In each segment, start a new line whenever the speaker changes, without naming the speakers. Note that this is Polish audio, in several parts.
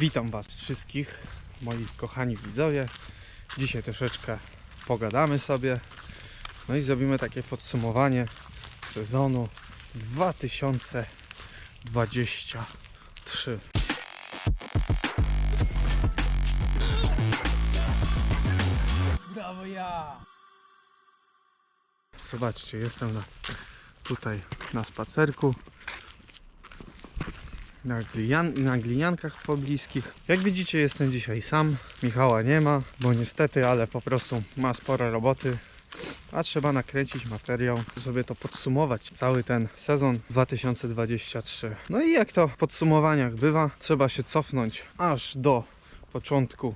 Witam Was wszystkich, moi kochani widzowie. Dzisiaj troszeczkę pogadamy sobie. No i zrobimy takie podsumowanie sezonu 2023.
Brawo ja!
Zobaczcie, jestem na, tutaj na spacerku. Na, glinian, na gliniankach pobliskich. Jak widzicie, jestem dzisiaj sam. Michała nie ma, bo niestety, ale po prostu ma sporo roboty. A trzeba nakręcić materiał, sobie to podsumować. Cały ten sezon 2023. No i jak to w podsumowaniach bywa, trzeba się cofnąć aż do początku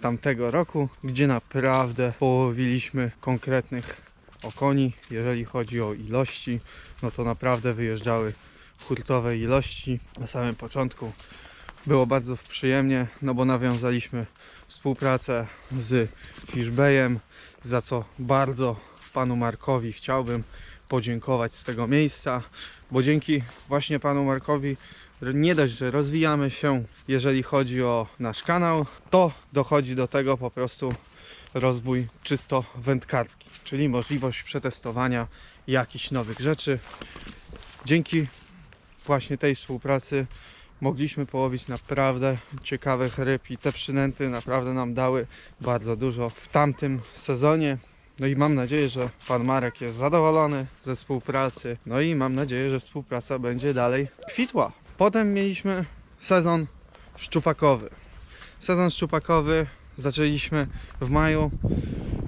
tamtego roku, gdzie naprawdę połowiliśmy konkretnych okoni. Jeżeli chodzi o ilości, no to naprawdę wyjeżdżały hurtowe ilości. Na samym początku było bardzo przyjemnie, no bo nawiązaliśmy współpracę z Fishbayem, za co bardzo panu Markowi chciałbym podziękować z tego miejsca, bo dzięki właśnie panu Markowi nie dość, że rozwijamy się, jeżeli chodzi o nasz kanał, to dochodzi do tego po prostu rozwój czysto wędkarski, czyli możliwość przetestowania jakichś nowych rzeczy. Dzięki właśnie tej współpracy mogliśmy połowić naprawdę ciekawych ryb i te przynęty naprawdę nam dały bardzo dużo w tamtym sezonie. No i mam nadzieję, że pan Marek jest zadowolony ze współpracy. No i mam nadzieję, że współpraca będzie dalej kwitła. Potem mieliśmy sezon szczupakowy. Sezon szczupakowy zaczęliśmy w maju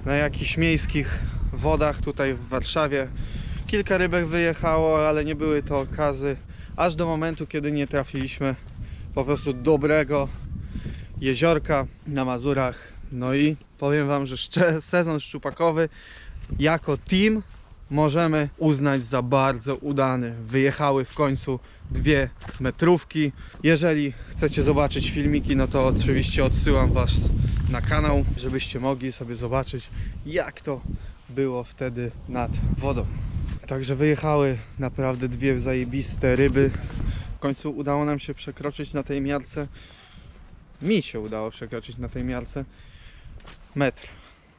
na jakichś miejskich wodach tutaj w Warszawie. Kilka rybek wyjechało, ale nie były to okazy, aż do momentu, kiedy nie trafiliśmy po prostu dobrego jeziorka na Mazurach. No i powiem Wam, że sezon szczupakowy jako team możemy uznać za bardzo udany. Wyjechały w końcu dwie metrówki. Jeżeli chcecie zobaczyć filmiki, no to oczywiście odsyłam Was na kanał, żebyście mogli sobie zobaczyć, jak to było wtedy nad wodą. Także wyjechały naprawdę dwie zajebiste ryby. W końcu udało nam się przekroczyć na tej miarce. Mi się udało przekroczyć na tej miarce metr.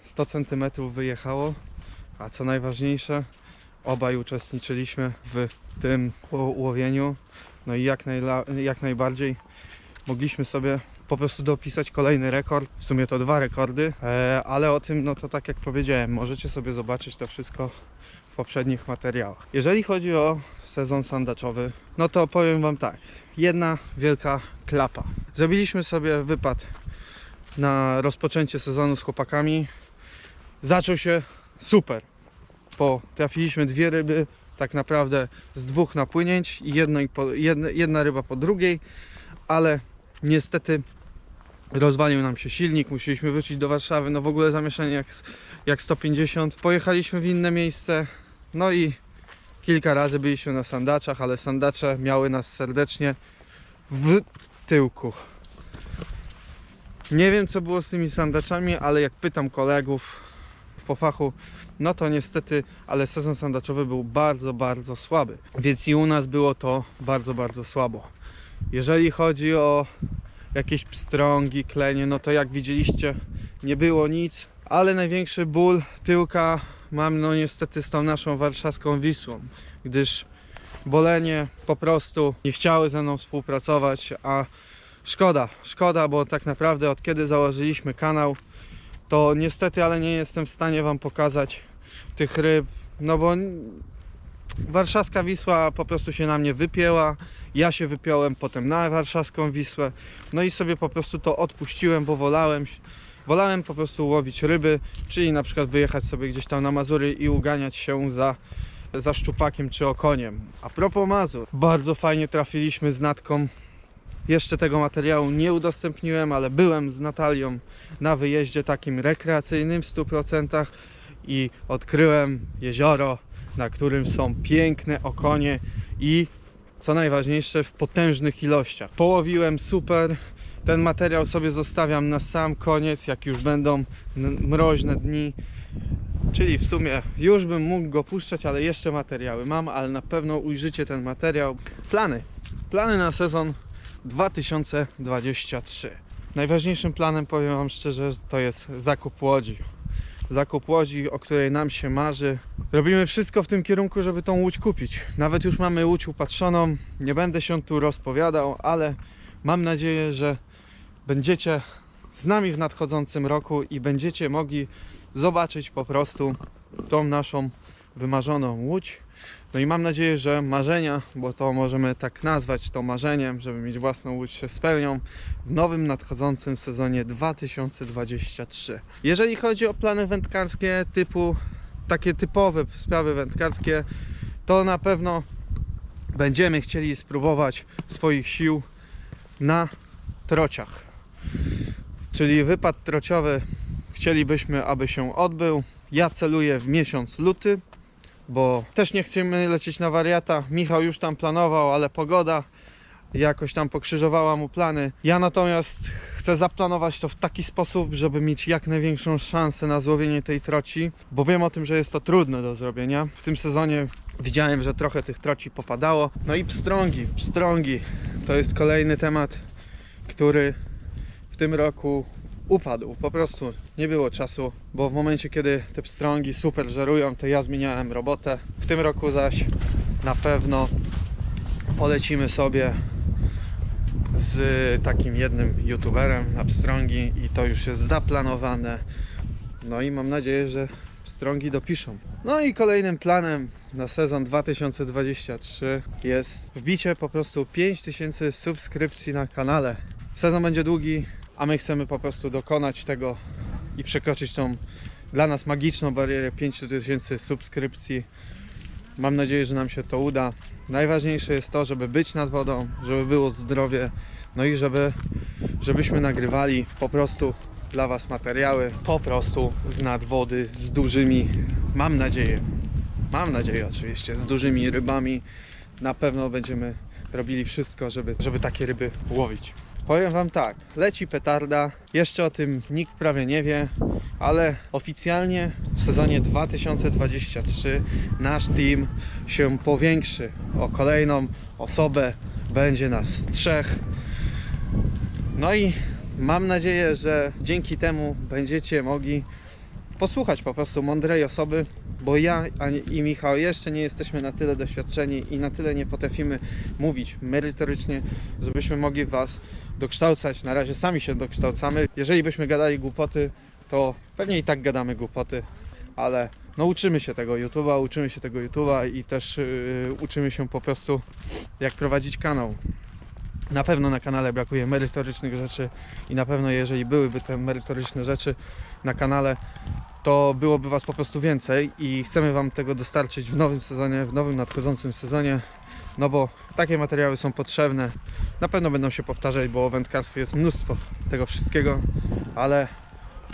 100 cm wyjechało, a co najważniejsze, obaj uczestniczyliśmy w tym ło- łowieniu. No i jak, jak najbardziej mogliśmy sobie po prostu dopisać kolejny rekord. W sumie to dwa rekordy, e, ale o tym, no to tak jak powiedziałem, możecie sobie zobaczyć to wszystko poprzednich materiałach. Jeżeli chodzi o sezon sandaczowy, no to powiem Wam tak. Jedna wielka klapa. Zrobiliśmy sobie wypad na rozpoczęcie sezonu z chłopakami. Zaczął się super. Po trafiliśmy dwie ryby, tak naprawdę z dwóch napłynięć i jedno jedna, jedna ryba po drugiej, ale niestety rozwalił nam się silnik, musieliśmy wrócić do Warszawy, no w ogóle zamieszanie jak, jak 150. Pojechaliśmy w inne miejsce, no i kilka razy byliśmy na sandaczach, ale sandacze miały nas serdecznie w tyłku. Nie wiem co było z tymi sandaczami, ale jak pytam kolegów po fachu, no to niestety, ale sezon sandaczowy był bardzo, bardzo słaby. Więc i u nas było to bardzo, bardzo słabo. Jeżeli chodzi o jakieś pstrągi, klenie, no to jak widzieliście, nie było nic, ale największy ból tyłka mam no niestety z tą naszą warszawską Wisłą, gdyż bolenie po prostu nie chciały ze mną współpracować, a szkoda, szkoda, bo tak naprawdę od kiedy założyliśmy kanał, to niestety, ale nie jestem w stanie Wam pokazać tych ryb, no bo warszawska Wisła po prostu się na mnie wypięła, ja się wypiąłem potem na warszawską Wisłę, no i sobie po prostu to odpuściłem, bo wolałem, wolałem po prostu łowić ryby, czyli na przykład wyjechać sobie gdzieś tam na Mazury i uganiać się za, za szczupakiem czy okoniem. A propos Mazur, bardzo fajnie trafiliśmy z Natką. Jeszcze tego materiału nie udostępniłem, ale byłem z Natalią na wyjeździe takim rekreacyjnym w 100% i odkryłem jezioro, na którym są piękne okonie i co najważniejsze w potężnych ilościach. Połowiłem super. Ten materiał sobie zostawiam na sam koniec, jak już będą mroźne dni. Czyli w sumie już bym mógł go puszczać, ale jeszcze materiały mam, ale na pewno ujrzycie ten materiał. Plany. Plany na sezon 2023. Najważniejszym planem, powiem Wam szczerze, to jest zakup łodzi. Zakup łodzi, o której nam się marzy. Robimy wszystko w tym kierunku, żeby tą łódź kupić. Nawet już mamy łódź upatrzoną. Nie będę się tu rozpowiadał, ale mam nadzieję, że będziecie z nami w nadchodzącym roku i będziecie mogli zobaczyć po prostu tą naszą wymarzoną łódź. No i mam nadzieję, że marzenia, bo to możemy tak nazwać to marzeniem, żeby mieć własną łódź się spełnią w nowym nadchodzącym sezonie 2023. Jeżeli chodzi o plany wędkarskie typu takie typowe sprawy wędkarskie, to na pewno będziemy chcieli spróbować swoich sił na trociach. Czyli wypad trociowy chcielibyśmy, aby się odbył. Ja celuję w miesiąc luty, bo też nie chcemy lecieć na wariata. Michał już tam planował, ale pogoda jakoś tam pokrzyżowała mu plany. Ja natomiast chcę zaplanować to w taki sposób, żeby mieć jak największą szansę na złowienie tej troci, bo wiem o tym, że jest to trudne do zrobienia. W tym sezonie widziałem, że trochę tych troci popadało. No i pstrągi, pstrągi to jest kolejny temat, który tym roku upadł. Po prostu nie było czasu, bo w momencie, kiedy te pstrągi super żerują, to ja zmieniałem robotę. W tym roku zaś na pewno polecimy sobie z takim jednym youtuberem na pstrągi i to już jest zaplanowane. No i mam nadzieję, że pstrągi dopiszą. No i kolejnym planem na sezon 2023 jest wbicie po prostu 5000 subskrypcji na kanale. Sezon będzie długi, a my chcemy po prostu dokonać tego i przekroczyć tą dla nas magiczną barierę 5000 subskrypcji. Mam nadzieję, że nam się to uda. Najważniejsze jest to, żeby być nad wodą, żeby było zdrowie, no i żeby, żebyśmy nagrywali po prostu dla Was materiały, po prostu z nad wody, z dużymi, mam nadzieję, mam nadzieję oczywiście, z dużymi rybami. Na pewno będziemy robili wszystko, żeby, żeby takie ryby łowić. Powiem Wam tak, leci petarda, jeszcze o tym nikt prawie nie wie, ale oficjalnie w sezonie 2023 nasz team się powiększy o kolejną osobę, będzie nas trzech. No i mam nadzieję, że dzięki temu będziecie mogli posłuchać po prostu mądrej osoby, bo ja i Michał jeszcze nie jesteśmy na tyle doświadczeni i na tyle nie potrafimy mówić merytorycznie, żebyśmy mogli Was dokształcać. Na razie sami się dokształcamy. Jeżeli byśmy gadali głupoty, to pewnie i tak gadamy głupoty, ale no uczymy się tego YouTube'a, uczymy się tego YouTube'a i też yy, uczymy się po prostu jak prowadzić kanał. Na pewno na kanale brakuje merytorycznych rzeczy i na pewno jeżeli byłyby te merytoryczne rzeczy na kanale, to byłoby Was po prostu więcej i chcemy Wam tego dostarczyć w nowym sezonie, w nowym nadchodzącym sezonie, no bo takie materiały są potrzebne. Na pewno będą się powtarzać, bo o wędkarstwie jest mnóstwo tego wszystkiego, ale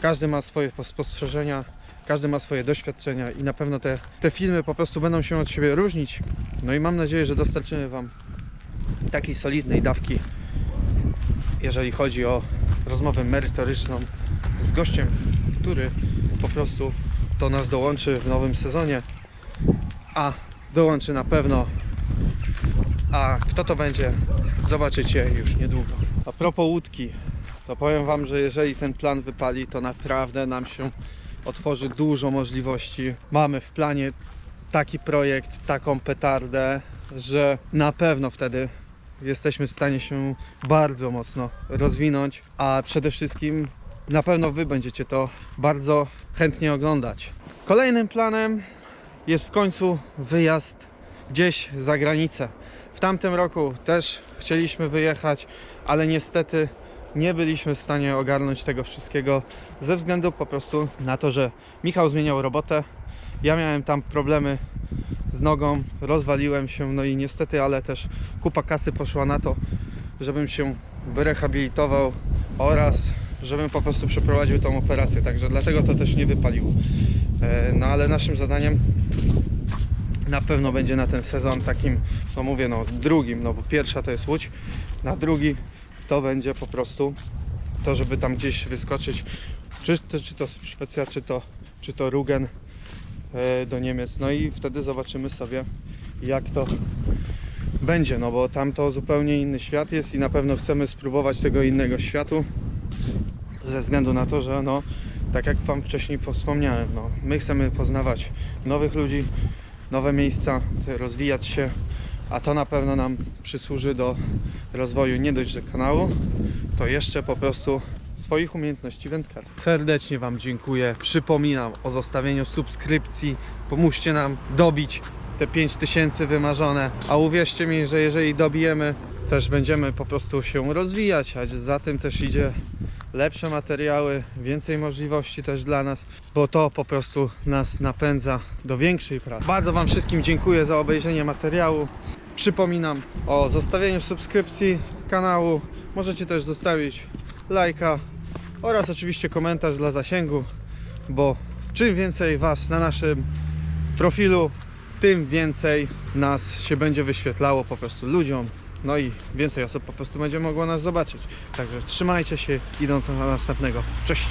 każdy ma swoje spostrzeżenia, każdy ma swoje doświadczenia i na pewno te, te filmy po prostu będą się od siebie różnić. No i mam nadzieję, że dostarczymy Wam takiej solidnej dawki, jeżeli chodzi o rozmowę merytoryczną z gościem, który po prostu do nas dołączy w nowym sezonie, a dołączy na pewno. A kto to będzie, zobaczycie już niedługo. A propos łódki, to powiem Wam, że jeżeli ten plan wypali, to naprawdę nam się otworzy dużo możliwości. Mamy w planie taki projekt, taką petardę, że na pewno wtedy jesteśmy w stanie się bardzo mocno rozwinąć, a przede wszystkim na pewno Wy będziecie to bardzo chętnie oglądać. Kolejnym planem jest w końcu wyjazd gdzieś za granicę. W tamtym roku też chcieliśmy wyjechać, ale niestety nie byliśmy w stanie ogarnąć tego wszystkiego ze względu po prostu na to, że Michał zmieniał robotę. Ja miałem tam problemy z nogą, rozwaliłem się, no i niestety, ale też kupa kasy poszła na to, żebym się wyrehabilitował oraz żebym po prostu przeprowadził tą operację, także dlatego to też nie wypaliło. E, No ale naszym zadaniem na pewno będzie na ten sezon takim, no mówię, no drugim, no bo pierwsza to jest Łódź, na drugi to będzie po prostu to, żeby tam gdzieś wyskoczyć, czy, czy to Szwecja, czy to, czy to Rugen do Niemiec, no i wtedy zobaczymy sobie jak to będzie, no bo tam to zupełnie inny świat jest i na pewno chcemy spróbować tego innego światu ze względu na to, że no tak jak Wam wcześniej wspomniałem, no, my chcemy poznawać nowych ludzi, nowe miejsca, rozwijać się, a to na pewno nam przysłuży do rozwoju nie dość, że kanału, to jeszcze po prostu swoich umiejętności wędkarskich. Serdecznie Wam dziękuję. Przypominam o zostawieniu subskrypcji. Pomóżcie nam dobić te 5000 wymarzone. A uwierzcie mi, że jeżeli dobijemy, też będziemy po prostu się rozwijać, a za tym też idzie lepsze materiały, więcej możliwości też dla nas, bo to po prostu nas napędza do większej pracy. Bardzo Wam wszystkim dziękuję za obejrzenie materiału. Przypominam o zostawieniu subskrypcji kanału. Możecie też zostawić lajka oraz oczywiście komentarz dla zasięgu, bo czym więcej Was na naszym profilu, tym więcej nas się będzie wyświetlało po prostu ludziom. No i więcej osób po prostu będzie mogło nas zobaczyć. Także trzymajcie się, idąc na następnego. Cześć!